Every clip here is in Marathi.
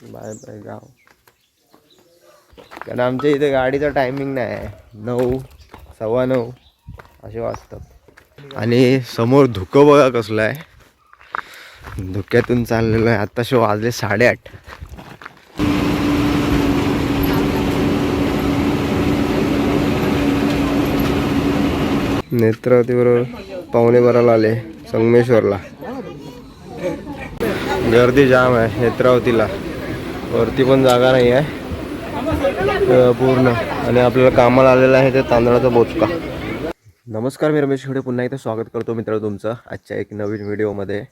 बाय बाय गाव. कारण आमच्या इथे गाडीचं टायमिंग नाही आहे. नऊ सव्वा नऊ असे वाजतात. आणि समोर धुकं बघा कसलं आहे. धुक्यातून चाललेलं आहे. आत्ताशे वाजले साडेआठ. नेत्रावतीबरोबर पावणे भरायला आले संगमेश्वरला. गर्दी जाम आहे नेत्रावतीला वरती पण जागा नाही आहे. पूर्ण. आणि आपल्याला कामाला आलेलं आहे ते तांदळाचा बोचका. नमस्कार मी रमेश खेडे. पुन्हा एकदा स्वागत करतो मित्र तुमचं आजच्या एक नवीन व्हिडिओमध्ये.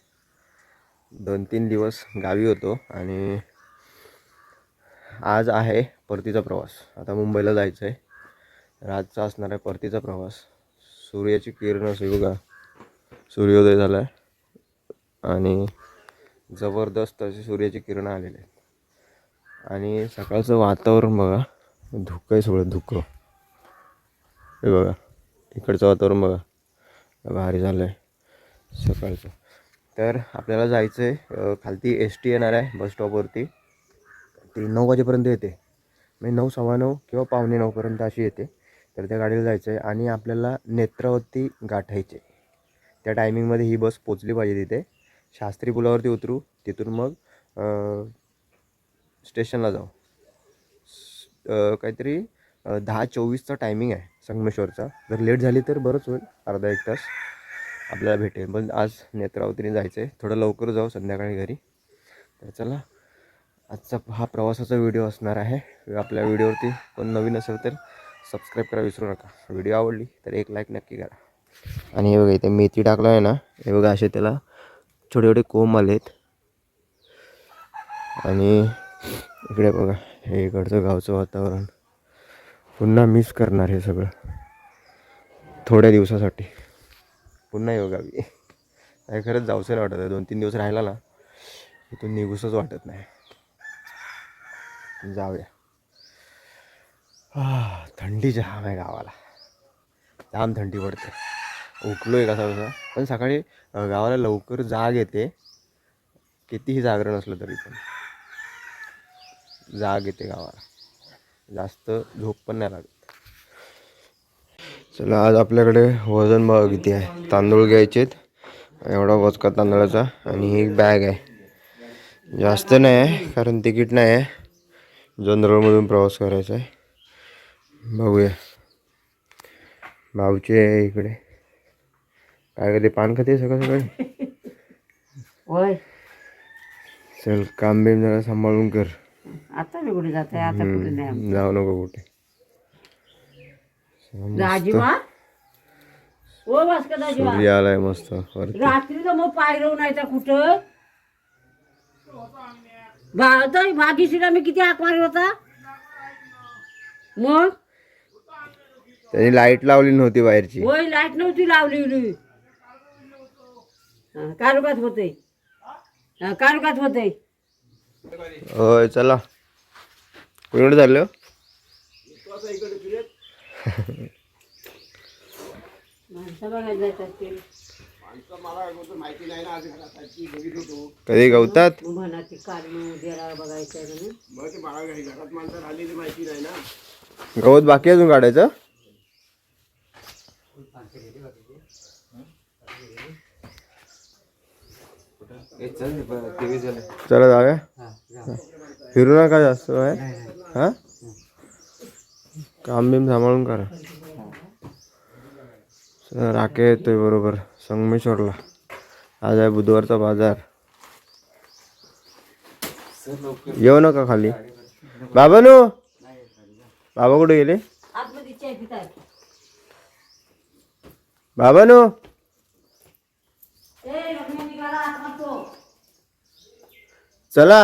दोन तीन दिवस गावी होतो आणि आज आहे परतीचा प्रवास. आता मुंबईला जायचं आहे रातचा असणार आहे परतीचा प्रवास. सूर्याची किरण असू का सूर्योदय झाला आहे आणि जबरदस्त अशी सूर्याची किरणं आलेली आहेत. आणि सकाळचं वातावरण बघा. धुकं आहे सगळं धुकं. हे बघा. इकडचं वातावरण बघा. भारी झालं आहे सकाळचं. तर आपल्याला जायचं आहे खालती एस टी येणार आहे बस स्टॉपवरती. ती नऊ वाजेपर्यंत येते. म्हणजे नऊ सव्वा नऊ किंवा पावणे नऊपर्यंत अशी येते. तर त्या गाडीला जायचं आहे आणि आपल्याला नेत्रावती गाठायचे त्या टायमिंगमध्ये ही बस पोचली पाहिजे तिथे. शास्त्री पुलावरती उतरू. तिथून मग स्टेशनला जाऊ. काहीतरी दहा चोवीसचा टायमिंग आहे संगमेश्वरचा. जर लेट झाली तर बरंच होईल अर्धा एक तास. आपल्याला भेटेल. पण आज नेत्रावतीने जायचं आहे थोडं लवकर जाऊ संध्याकाळी घरी. तर चला आजचा हा प्रवासाचा व्हिडिओ असणार आहे. आपल्या व्हिडिओवरती कोण नवीन असेल तर सबस्क्राईब करा विसरू नका. व्हिडिओ आवडली तर एक लाईक नक्की करा. आणि हे बघा इथे मेथी टाकलं आहे ना हे बघा असे त्याला छोटे छोटे कोंब आलेत. आणि इकडे बघा हे इकडचं गावचं वातावरण. पुन्हा मिस करणार हे सगळं. थोड्या दिवसासाठी. पुन्हा येऊ गावी. काय खरंच जाऊचं नाही वाटत आहे. दोन तीन दिवस राहिला ना इथून निघूसच वाटत नाही. जाऊया. आह, थंडी जाम आहे गावाला. जाम थंडी पडते. उठलो आहे कसा कसा पण सकाळी गावाला लवकर जाग येते. कितीही जागरण असलं तरी पण. जाग येते गावाला. जास्त झोप पण नाही लागत. चला आज आपल्याकडे वजन बघा किती आहे. तांदूळ घ्यायचेत एवढा वचका तांदळाचा आणि ही एक बॅग आहे. जास्त नाही आहे कारण तिकीट नाही आहे. जनरलमधून प्रवास करायचा आहे. बघूया. भाऊचे आहे इकडे. काय कधी पान खाते सकाळ सकाळी होय. चल काम बिम जरा सांभाळून कर. आता मी कुठे जाते आता कुठे नाही जाऊ नको कुठे. दाजीमा? ओ सूर्य आलाय मस्त रात्री तर मग पायरव नाही तर कुठं? भागीशीला मी किती हाक मारला होता? मग? त्यांनी लाइट लावली नव्हती बाहेरची. होय लाइट नव्हती लावलेली हा, कारुकात होते कारुकात होते होय चला. कुठे चाललो कधी गवतात? गवत बाकी अजून काढायचं? चला जाऊया फिरू नका जास्त बाहेर हा काम बिम सांभाळून करा। राखे येतोय बरोबर संगमेश्वरला आज आहे बुधवारचा बाज़ार। येऊ नका खाली? बाबा नो? बाबा कुठे गेले बाबा नो? चला.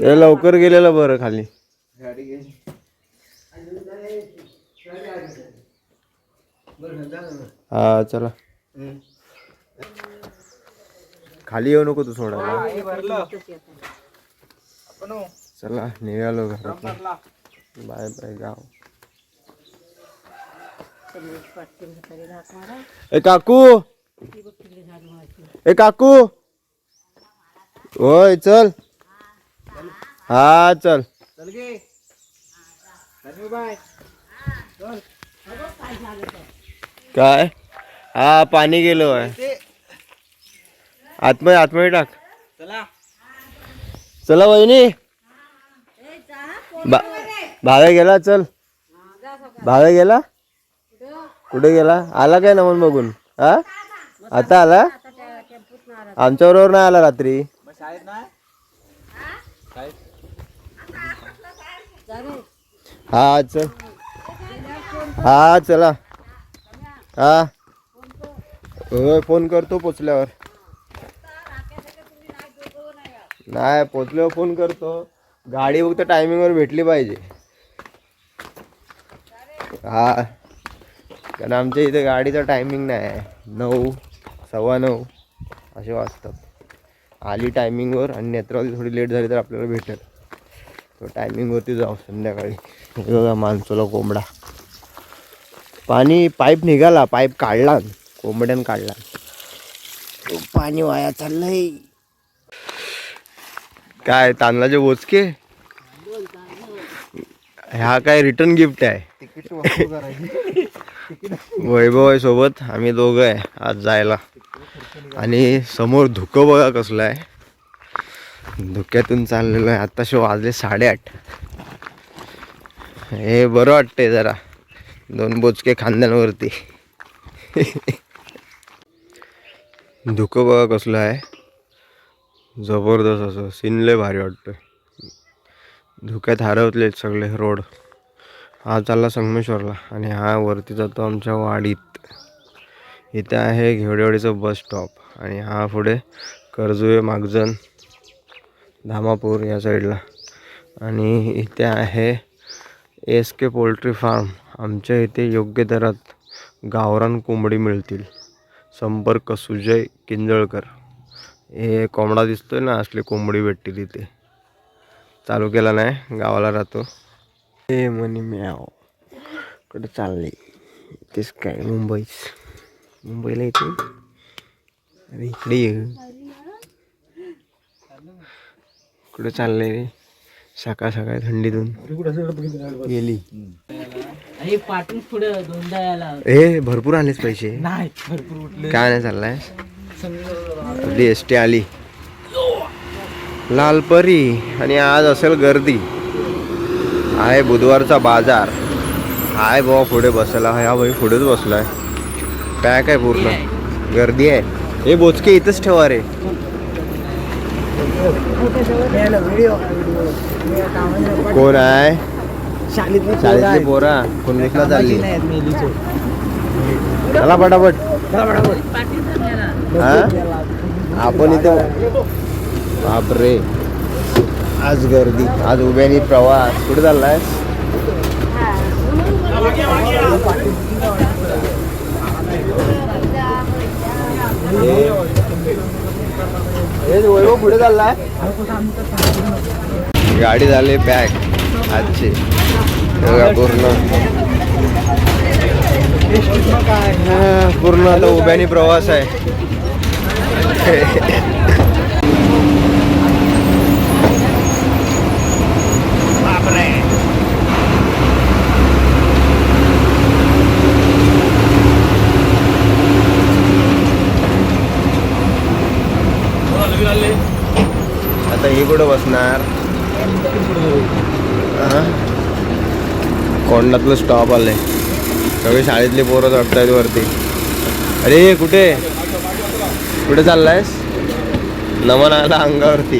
ते लवकर गेलेलं बरं खाली. हा चला. खाली येऊ नको तू सोडायला. चला निघालो घरात बाय बाय गाव. ए काकू. ए काकू. होय चल. हा चल. काय? हा पाणी गेलो आहे आतमध्ये आतमध्ये टाक. चला. वहिनी. बा भावे गेला चल. भावे गेला? कुठे? गेला? आला काय नमन बघून? हा? आता आला? आमच्या बरोबर नाही आला रात्री. हा चल. हा चला. हा. होय फोन करतो पोचल्यावर. नाही पोचल्यावर फोन करतो. गाडी फक्त टायमिंगवर भेटली पाहिजे. हा. कारण आमच्या इथे गाडीचा टायमिंग नाही. आहे नऊ. सव्वा नऊ असे वाजतात. आली टायमिंगवर आणि नेत्रावली थोडी लेट झाली तर आपल्याला भेटेल. तो टायमिंगवरती जाऊ संध्याकाळी. हे बघा माणसाला कोंबडा. पाणी पाईप निघाला पाईप काढला. कोंबड्यानं काढला. पाणी वाया चाललंय. काय तांदळाचे बोचके? ह्या काय रिटर्न गिफ्ट आहे. वैभव आहे सोबत आम्ही दोघं आहे आज जायला. आणि समोर धुकं बघा कसलं आहे. धुक्यातून चाललेलो आहे. आत्ताशे वाजले साडेआठ. हे बरं वाटतंय जरा. दोन बोचके खांद्यांवरती. धुकं बघा कसलं आहे. जबरदस्त असं. सीन लय भारी वाटतंय. धुक्यात हरवलेत सगळे रोड. हा चालला संगमेश्वरला आणि हा वरती जातो आमच्या वाडीत. इथे आहे घेवडेवाडीचं बस स्टॉप आणि हा पुढे कर्जुवे मागजन धामापूर या साईडला. आणि इथे आहे एस के पोल्ट्री फार्म. आमच्या इथे योग्य दरात गावरान कोंबडी मिळतील. संपर्क सुजय किंजळकर. हे कोंबडा दिसतोय ना असली कोंबडी भेटतील इथे. चालू केला नाही गावाला राहतो. ए मनी म्याव कुठं चालले? तेच काय? मुंबईच. मुंबईला येते? अरे इकडे ये. कुठं चाललंय रे? सकाळ सकाळ थंडीतून. गेली. अरे पाठून पुढं दोनदा यायला ए भरपूर आलेच पैसे. नाही भरपूर उठले. काय नाही चाललाय आपली एस टी आली. लालपरी आणि आज असेल गर्दी. आहे बुधवारचा बाजार. हाय बाबा पुढे बसला. हा भाई पुढेच बसलाय. काय काय पूर्ण? गर्दी आहे? हे बोचके इथंच ठेवा रे. कोण आहे? शाळेतली पोरा कोण चालली? चला पटापट. आपण इथं बापरे. आज गर्दी आज उभ्यानी प्रवास. कुठे चाललाय वैभव पुढे चाललाय? गाडी झाली बॅग आजची. बघा पूर्ण. पूर्ण आता उभ्यानी प्रवास आहे आता हे कुठं बसणार. कोंडातलं स्टॉप आलंय. सगळे शाळेतले पोरं चढतायत वरती. अरे कुठे? कुठे चाललायस? नमन आला अंगावरती.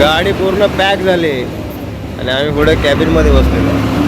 गाडी पूर्ण पॅक झाली. आणि आम्ही पुढे कॅबिनमध्ये बसलेलो.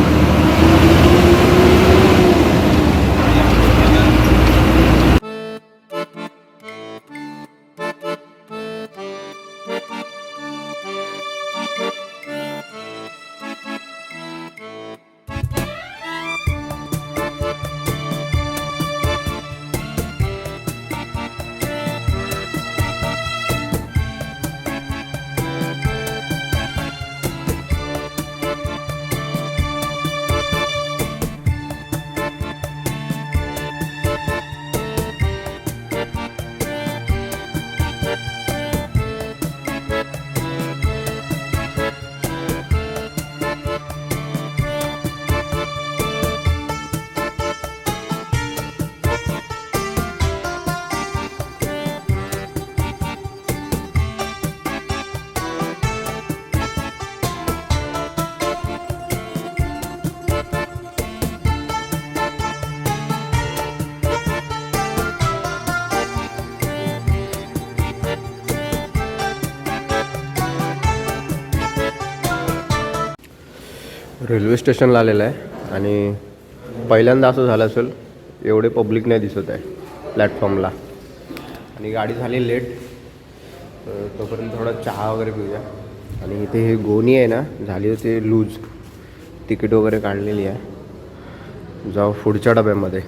रेल्वे स्टेशनला आलेलं आहे आणि पहिल्यांदा असं झालं असेल एवढे पब्लिक नाही दिसत आहे प्लॅटफॉर्मला आणि गाडी झाली लेट तर तोपर्यंत थोडा चहा वगैरे पिऊया. आणि इथे हे गोणी आहे ना झाली होती लूज. तिकीट वगैरे काढलेली आहे. जाऊ पुढच्या डब्यामध्ये.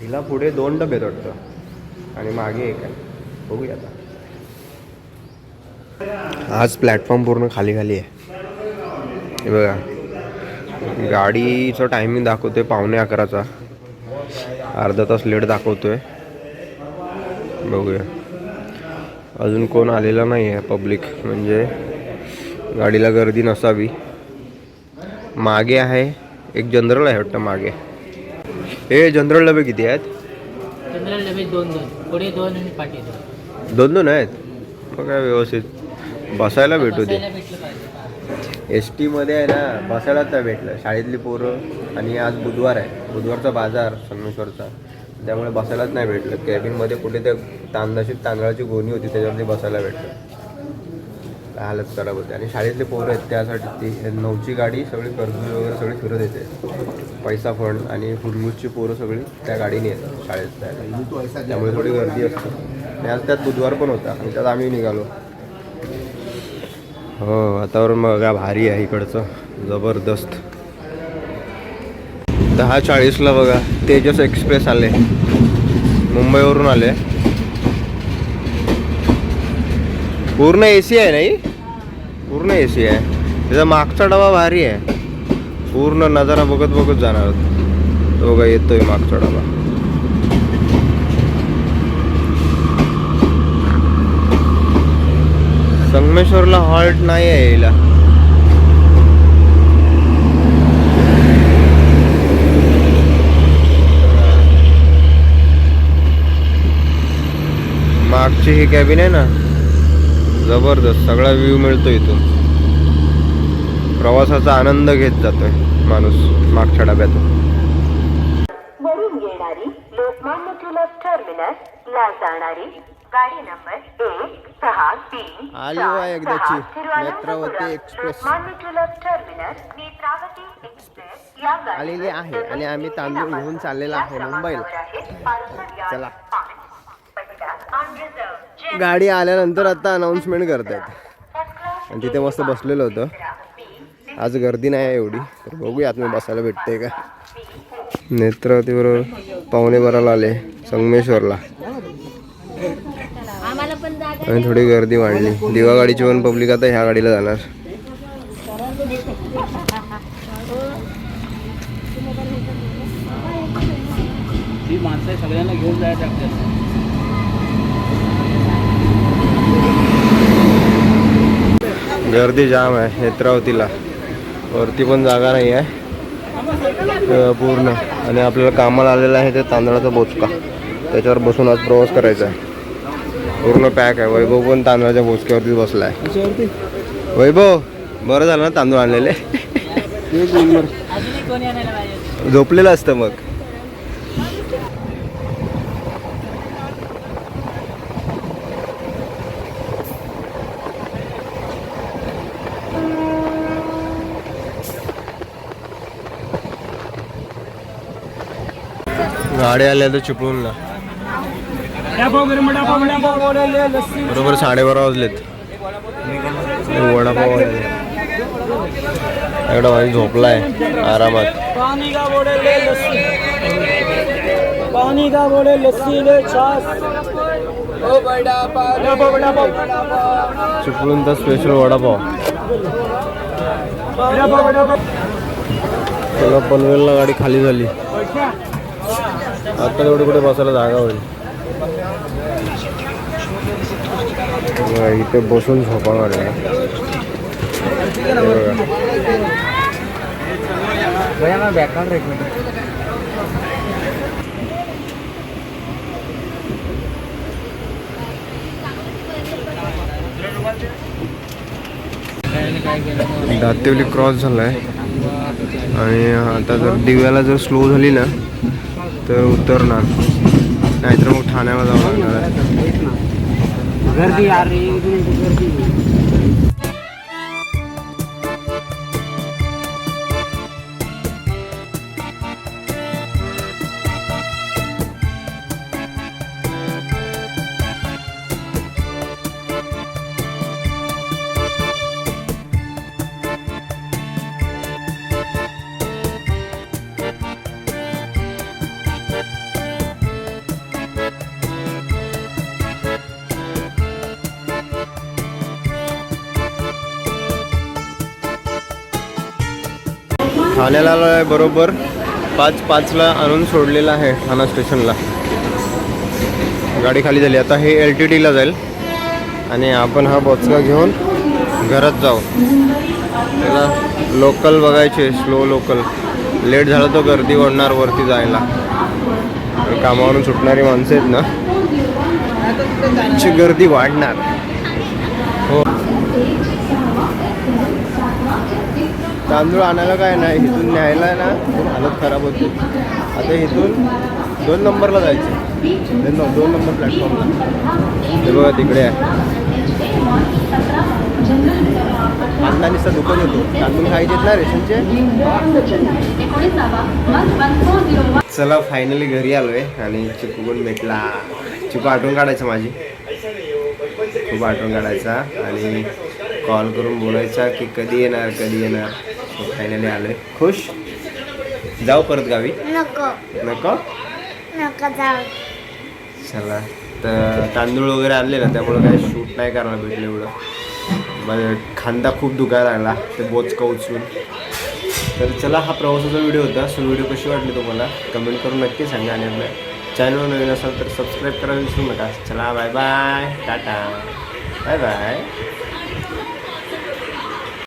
हिला पुढे दोन डबे वाटतं. आणि मागे एक आहे. बघूया आता. आज प्लॅटफॉर्म पूर्ण खाली खाली आहे. हे बघा. गाडीचं टायमिंग दाखवतोय पावणे अकराचा. अर्धा तास लेट दाखवतोय. बघूया. अजून कोण आलेला नाही आहे पब्लिक म्हणजे गाडीला गर्दी नसावी. मागे आहे एक जनरल आहे वाटतं मागे. हे जनरल डबे किती आहेत? जनरल डबे दोन दोन पुढे दोन आणि पाठी दोन. दोन दोन आहेत? मग काय व्यवस्थित. बसायला भेटू दे. एस टीमध्ये आहे ना बसायलाच नाही भेटलं. शाळेतली पोरं आणि आज बुधवार आहे. बुधवारचा बाजार संगमेश्वरचा. त्यामुळे बसायलाच नाही भेटलं. कॅबिनमध्ये कुठे ते तांदळाची तांदळाची गोणी होती त्याच्यावरती बसायला भेटलं. काय हालत खराब होते. आणि शाळेतले पोरं आहेत त्यासाठी ती नऊची गाडी सगळी कर्ज वगैरे सगळी फिरत येते. पैसा फंड आणि फुडबूजची पोरं सगळी त्या गाडीने येतात शाळेत त्यामुळे थोडी गर्दी असते. आणि आज त्यात बुधवार पण होता. आणि त्यात आम्ही निघालो. हो वातावरण बघा भारी आहे इकडचं. जबरदस्त. दहा चाळीसला बघा तेजस एक्सप्रेस आले. मुंबईवरून आले. पूर्ण ए सी आहे नाही पूर्ण ए सी आहे. त्याचा मागचा डबा भारी आहे. पूर्ण नजारा बघत बघत जाणार तो बघा येतोय मागचा डबा. संगमेश्वरला हॉल्ट नाही आहे यायला. मागची ही कॅबिन आहे ना जबरदस्त सगळा व्ह्यू मिळतो इथून. प्रवासाचा आनंद घेत जातोय माणूस मागच्या डब्यातून. वरून येणारी लोकमान्य टिळक जाणारी गाडी नंबर एक सहा तीन आली बा एकदाची. सहा, Thiruvananthapuram, Netravati express. Lokmanya Tilak terminus Netravati express या गाडीवर आलेली आहे आणि आम्ही तांदूळ घेऊन चाललेलो आहे मुंबईला. चला. गाडी आल्यानंतर आता अनाऊन्समेंट करतायत आणि तिथे मस्त बसलेलं होतं आज गर्दी नाही आहे एवढी तर बघूया आत मी बसायला भेटते का नेत्रावतीबरोबर पावणे बाराला आले संगमेश्वरला आणि थोडी गर्दी वाढली. दिवा गाडीची पण पब्लिक आता ह्या गाडीला जाणार. माणसं आहे, सगळ्यांना घेऊन जायचं आपल्याला. गर्दी जाम आहे नेत्रावतीला. वरती पण जागा नाही आहे. पूर्ण. आणि आपल्याला कामाला आलेलं आहे ते तांदळाचा बोचका. त्याच्यावर बसून आज प्रवास करायचा आहे. पूर्ण पॅक आहे. वैभव पण तांदळाच्या बोचक्यावरती बसला आहे वैभव बरं झालं ना तांदूळ आणलेले? झोपलेलं असतं मग. गाडी आल्या तर चिपळून ना बरोबर साडेबारा वाजलेत. वडापाव. एवढा माझी झोपलाय आरामात. पानी का बोले ले लस्सी? पानी का बोले लस्सी ले बड़ा बड़ा बड़ा बड़ा चिपळूणचा स्पेशल वडापाव. त्याला पनवेलला गाडी खाली झाली. आता तेवढे कुठे बसायला जागा होईल. इथे बसून झोपा एक मिनिट. दातेवली क्रॉस झालाय. आणि आता जर दिव्याला जर स्लो झाली ना तर उतरणार. नाहीतर मग ठाण्याला जावं लागणार आहे. गर्दी आ रही गर्दी ठाण्याला आलो आहे बरोबर. पाच पाचला आणून सोडलेला आहे ठाणा स्टेशनला. गाडी खाली झाली. आता हे एल टी डीला जाईल. आणि आपण हा बोचका घेऊन घरात जाऊ. त्याला लोकल बघायचे स्लो लोकल लेट झालं तर गर्दी वाढणार वरती जायला. कामावरून सुटणारी माणसं आहेत ना. गर्दी वाढणार हो तांदूळ आणायला काय नाही इथून न्यायला ना हालत खराब होती. आता इथून दोन नंबरला जायचं. दोन दोन नंबर प्लॅटफॉर्मला ते बघा तिकडे आहे. कांदा नुसता दुकान होतो. तांदूळ खायचे ना रेशनचे? चला फायनली घरी आलोय. आणि चिकू पण भेटला. चिकू आठवण काढायचा माझी. खूप आठवण काढायचा. आणि कॉल करून बोलायचा की कधी येणार कधी येणार. फायनली आलोय. खुश? जाऊ परत गावी? नको. नको? नको जाऊ. चला. तर तांदूळ वगैरे आणले ना त्यामुळे काही शूट नाही करायला भेटलं एवढं. माझा खांदा खूप दुखायला लागला ते बोचका उचलून. तर चला हा प्रवासाचा व्हिडिओ होता. सो व्हिडिओ कशी वाटली तुम्हाला? कमेंट करून नक्की सांगा आणि आपल्या चॅनलवर नवीन असाल तर सबस्क्राईब करायला विसरू नका. चला bye bye tata. Bye bye